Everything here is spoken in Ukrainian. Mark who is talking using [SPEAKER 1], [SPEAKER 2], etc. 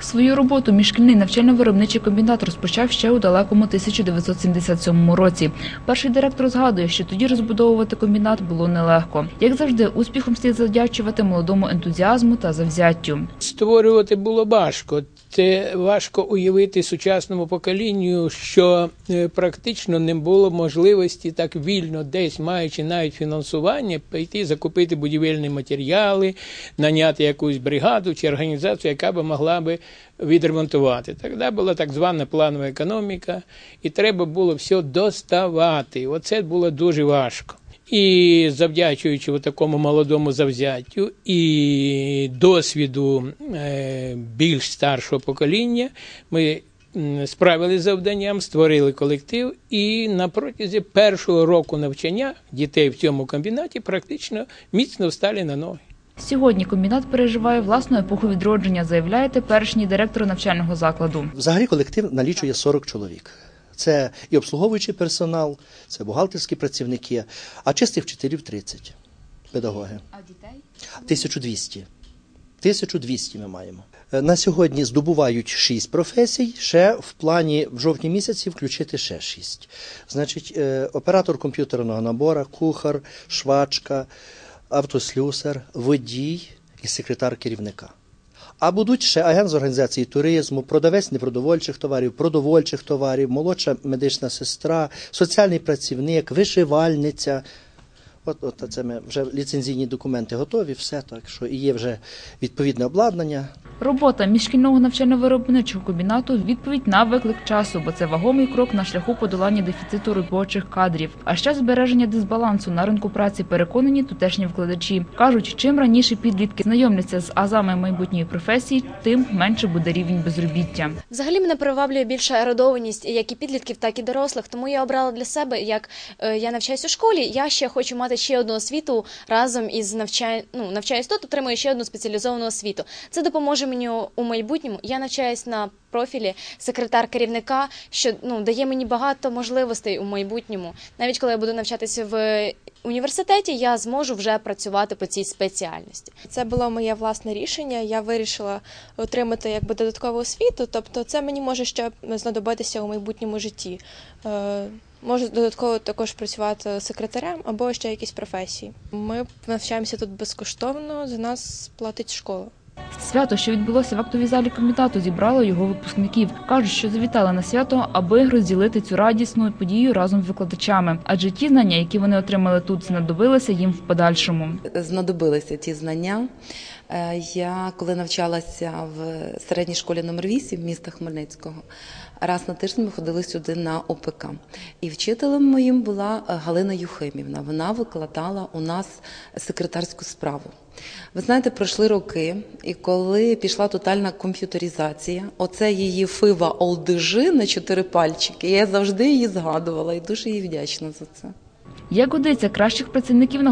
[SPEAKER 1] Свою роботу міжшкільний навчально-виробничий комбінат розпочав ще у далекому 1977 році. Перший директор згадує, що тоді розбудовувати комбінат було нелегко. Як завжди, успіхом слід завдячувати молодому ентузіазму та завзяттю.
[SPEAKER 2] Створювати було важко. Це важко уявити сучасному поколінню, що е, практично не було можливості так вільно, десь маючи навіть фінансування, пойти закупити будівельні матеріали, наняти якусь бригаду чи організацію, яка би могла би відремонтувати. Тоді була так звана планова економіка, і треба було все доставати. Оце було дуже важко. І завдячуючи такому молодому завзяттю і досвіду е, більш старшого покоління, ми з завданням, створили колектив, і на протязі першого року навчання дітей в цьому комбінаті практично міцно встали на ноги.
[SPEAKER 1] Сьогодні комбінат переживає власну епоху відродження, заявляє теперішній директор навчального закладу.
[SPEAKER 3] Взагалі колектив налічує 40 чоловік. Це і обслуговуючий персонал, це бухгалтерські працівники, а чистих вчителів 30 педагоги.
[SPEAKER 1] А дітей?
[SPEAKER 3] 1200. 1200 ми маємо. Е, На сьогодні здобувають 6 професій, ще в плані в жовтні місяці включити ще 6. Значить, е, оператор комп'ютерного набора, кухар, швачка, автослюсар, водій і секретар керівника. А будуть ще агент з організації туризму, продавець непродовольчих товарів, продовольчих товарів, молодша медична сестра, соціальний працівник, вишивальниця. От, от це ми вже ліцензійні документи готові, все так, що і є вже відповідне обладнання.
[SPEAKER 1] Робота міжшкільного навчально-виробничого комбінату відповідь на виклик часу, бо це вагомий крок на шляху подолання дефіциту робочих кадрів. А ще збереження дисбалансу на ринку праці переконані тутешні викладачі. кажуть, чим раніше підлітки знайомляться з азами майбутньої професії, тим менше буде рівень безробіття.
[SPEAKER 4] Взагалі мене приваблює більше ерудованість як і підлітків, так і дорослих. Тому я обрала для себе, як е, я навчаюсь у школі. Я ще хочу мати ще одну освіту разом із навчаю, ну, навчаюсь тут, отримую ще одну спеціалізовану освіту. Це допоможе мені у майбутньому. Я навчаюсь на профілі секретар керівника, що ну дає мені багато можливостей у майбутньому. Навіть коли я буду навчатися в університеті, я зможу вже працювати по цій спеціальності.
[SPEAKER 5] Це було моє власне рішення. Я вирішила отримати якби додаткову освіту. Тобто, це мені може ще знадобитися у майбутньому житті. Е, Можу додатково також працювати секретарем або ще якісь професії. Ми навчаємося тут безкоштовно. За нас платить школа.
[SPEAKER 1] Свято, що відбулося в актовій залі комітету, зібрало його випускників. кажуть, що завітали на свято, аби розділити цю радісну подію разом з викладачами. Адже ті знання, які вони отримали тут, знадобилися їм в подальшому.
[SPEAKER 6] знадобилися ті знання. Е, Я коли навчалася в середній школі номер 8 міста Хмельницького, раз на тиждень ми ходили сюди на ОПК. І вчителем моїм була е, Галина Юхимівна. Вона викладала у нас секретарську справу. Ви знаєте, пройшли роки, і коли пішла тотальна комп'ютеризація, оце її фива олдижи на чотири пальчики. Я завжди її згадувала і дуже їй вдячна за це.
[SPEAKER 1] Як годиться кращих працівників